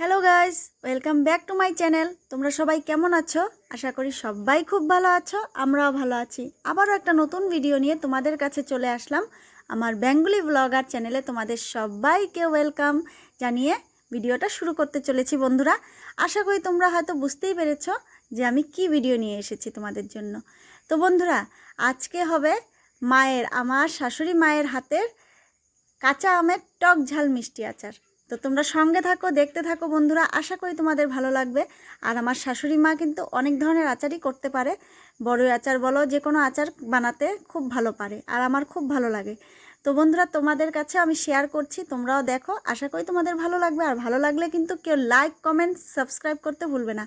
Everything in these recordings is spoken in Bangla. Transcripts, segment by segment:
Hello guys welcome back to my channel তোমরা সবাই কেমন আছো? আশা করি সবাই খুব ভালো আছো, আমরাও ভালো আছি। আবারও একটা নতুন ভিডিও নিয়ে তোমাদের কাছে চলে আসলাম। আমার বেঙ্গলি ব্লগার চ্যানেলে তোমাদের সবাইকে ওয়েলকাম জানিয়ে ভিডিওটা শুরু করতে চলেছি, বন্ধুরা। আশা করি তোমরা হয়তো বুঝতেই পেরেছ যে আমি কি ভিডিও নিয়ে এসেছি তোমাদের জন্য। তো বন্ধুরা, আজকে হবে মায়ের, আমার শাশুড়ি মায়ের হাতের কাঁচা আমের টক ঝাল মিষ্টি আচার। তো তোমরা সঙ্গে থাকো, দেখতে থাকো বন্ধুরা, আশা করি তোমাদের ভালো লাগবে। আর আমার শাশুড়ি মা কিন্তু অনেক ধরনের আচারই করতে পারে। বড় আচার বলো, যে কোনো আচার বানাতে খুব ভালো পারে, আর আমার খুব ভালো লাগে। তো বন্ধুরা, তোমাদের কাছে আমি শেয়ার করছি, তোমরাও দেখো, আশা করি তোমাদের ভালো লাগবে। আর ভালো লাগলে কিন্তু কেউ লাইক কমেন্ট সাবস্ক্রাইব করতে ভুলবে না।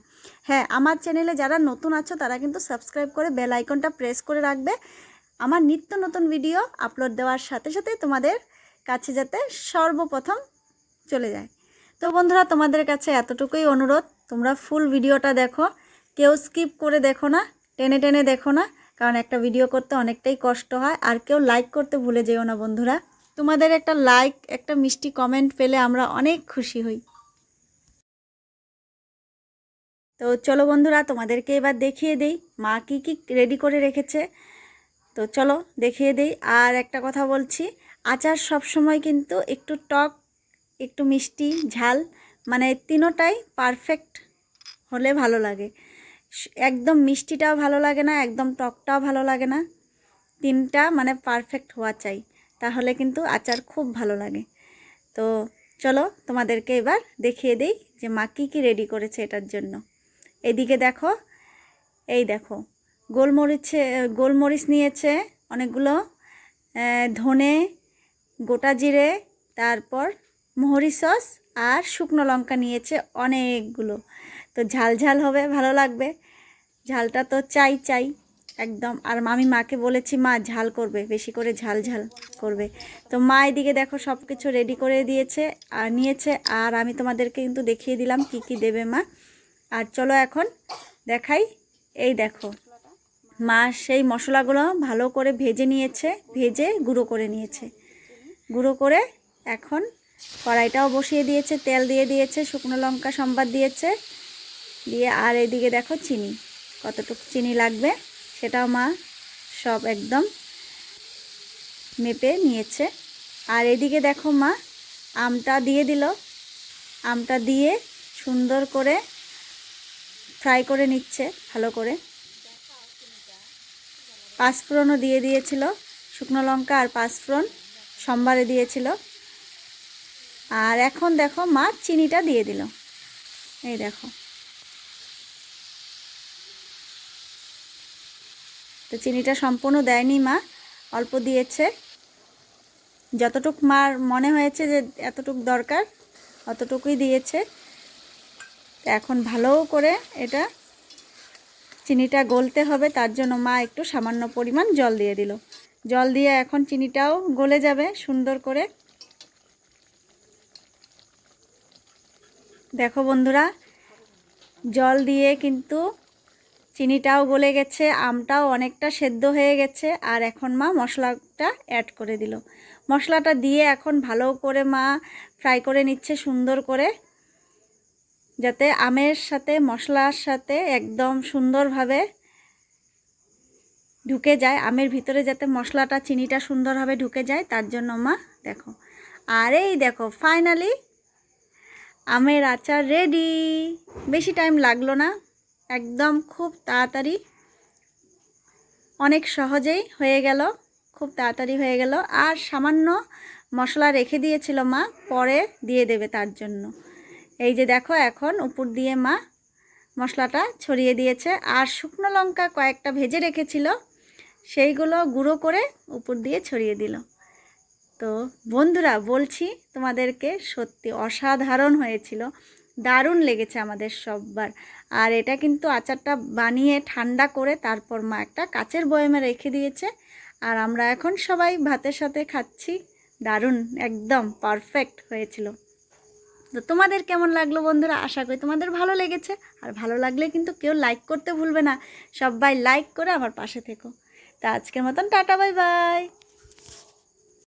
হ্যাঁ আমার চ্যানেলে যারা নতুন আছো, তারা কিন্তু সাবস্ক্রাইব করে বেল আইকনটা প্রেস করে রাখবে। আমার নিত্য নতুন ভিডিও আপলোড দেওয়ার সাথে সাথে তোমাদের কাছে যাতে সর্বপ্রথম চলে যায়। তো বন্ধুরা, তোমাদের কাছে এতটুকুই অনুরোধ, তোমরা ফুল ভিডিওটা দেখো। কেউ স্কিপ করে দেখো না, টেনে টেনে দেখো না, কারণ একটা ভিডিও করতে অনেকটাই কষ্ট হয়। আর কেউ লাইক করতে ভুলে যেও না বন্ধুরা। তোমাদের একটা লাইক একটা মিষ্টি কমেন্ট পেলে আমরা অনেক খুশি হই। তো চলো বন্ধুরা, তোমাদেরকে এবার দেখিয়ে দেই মা কী কী রেডি করে রেখেছে। তো চলো দেখিয়ে দেই। আর একটা কথা বলছি, আচার সব সময় কিন্তু একটু টক একটু মিষ্টি, ঝাল মানে তিনোটাই পারফেক্ট হলে ভালো লাগে। একদম মিষ্টিটাও ভালো লাগে না, একদম টকটাও ভালো লাগে না। তিনটা মানে পারফেক্ট হওয়া চাই, তাহলে কিন্তু আচার খুব ভালো লাগে। তো চলো তোমাদেরকে এবার দেখিয়ে দিই যে মা কী কী রেডি করেছে এটার জন্য। এদিকে দেখো, এই দেখো, গোলমরিচে, গোলমরিচ নিয়েছে অনেকগুলো ধনে, গোটা জিরে, তারপর মোহরি সস আর শুকনো লঙ্কা নিয়েছে অনেকগুলো। তো ঝাল ঝাল হবে, ভালো লাগবে। ঝালটা তো চাই চাই, একদম। আর আমি মাকে বলেছি, মা, ঝাল করবে, বেশি করে ঝাল ঝাল করবে। তো মা এদিকে দেখো সব কিছু রেডি করে দিয়েছে আর নিয়েছে। আর আমি তোমাদেরকে কিন্তু দেখিয়ে দিলাম কি কি দেবে মা। আর চলো এখন দেখাই, এই দেখো। মা সেই মশলাগুলো ভালো করে ভেজে নিয়েছে, ভেজে গুঁড়ো করে নিয়েছে। গুঁড়ো করে এখন কড়াইটাও বসিয়ে দিয়েছে, তেল দিয়ে দিয়েছে, শুকনো লঙ্কা, সম্বাদ দিয়েছে। দিয়ে আর এদিকে দেখো চিনি, কতটুকু চিনি লাগবে সেটাও মা সব একদম মেপে নিয়েছে। আর এদিকে দেখো মা, আমটা দিয়ে দিল। আমটা দিয়ে সুন্দর করে ফ্রাই করে নিচ্ছে, ভালো করে। পাঁচফোড়নও দিয়ে দিয়েছিল, শুকনো লঙ্কা আর পাঁচফোড়ন সোমবারে দিয়েছিল। আর এখন দেখো মা চিনিটা দিয়ে দিল। এই দেখো। তো চিনিটা সম্পূর্ণ দেয়নি মা, অল্প দিয়েছে। যতটুক মার মনে হয়েছে যে এতটুক দরকার, অতটুকুই দিয়েছে। এখন ভালো করে এটা চিনিটা গলতে হবে, তার জন্য মা একটু সামান্য পরিমাণ জল দিয়ে দিল। জল দিয়ে এখন চিনিটাও গলে যাবে সুন্দর করে। দেখো বন্ধুরা, জল দিয়ে কিন্তু চিনিটাও গলে গেছে, আমটাও অনেকটা সেদ্ধ হয়ে গেছে, আর এখন মা মশলাটা অ্যাড করে দিল। মশলাটা দিয়ে এখন ভালো করে মা ফ্রাই করে নিচ্ছে সুন্দর করে, যাতে আমের সাথে, মশলার সাথে একদম সুন্দরভাবে ঢুকে যায়, আমের ভিতরে যাতে মশলাটা, চিনিটা সুন্দরভাবে ঢুকে যায়, তার জন্য মা দেখো। আর এই দেখো ফাইনালি আমের আচার রেডি বেশি টাইম লাগল না। একদম খুব তাড়াতাড়ি। অনেক সহজেই হয়ে গেল। খুব তাড়াতাড়ি হয়ে গেল। আর সামান্য মশলা রেখে দিয়েছিল মা, পরে দিয়ে দেবে তার জন্য। এই যে দেখো, এখন উপর দিয়ে মা মশলাটা ছড়িয়ে দিয়েছে। আর শুকনো লঙ্কা কয়েকটা ভেজে রেখেছিল। সেইগুলো গুঁড়ো করে উপর দিয়ে ছড়িয়ে দিল। তো বন্ধুরা, বলছি তোমাদেরকে সত্যি অসাধারণ হয়েছিল। দারুণ লেগেছে আমাদের সববার। আর এটা কিন্তু আচারটা বানিয়ে ঠান্ডা করে তারপর মা একটা কাচের বয়ামে রেখে দিয়েছে। আর আমরা এখন সবাই ভাতের সাথে খাচ্ছি। দারুণ, একদম পারফেক্ট হয়েছিল। তো তোমাদের কেমন লাগল বন্ধুরা? আশা করি তোমাদের ভালো লেগেছে। আর ভালো লাগলে কিন্তু কেউ লাইক করতে ভুলবে না। সবাই লাইক করে আমার পাশে থেকো। তা আজকের মতন টাটা, বাই বাই।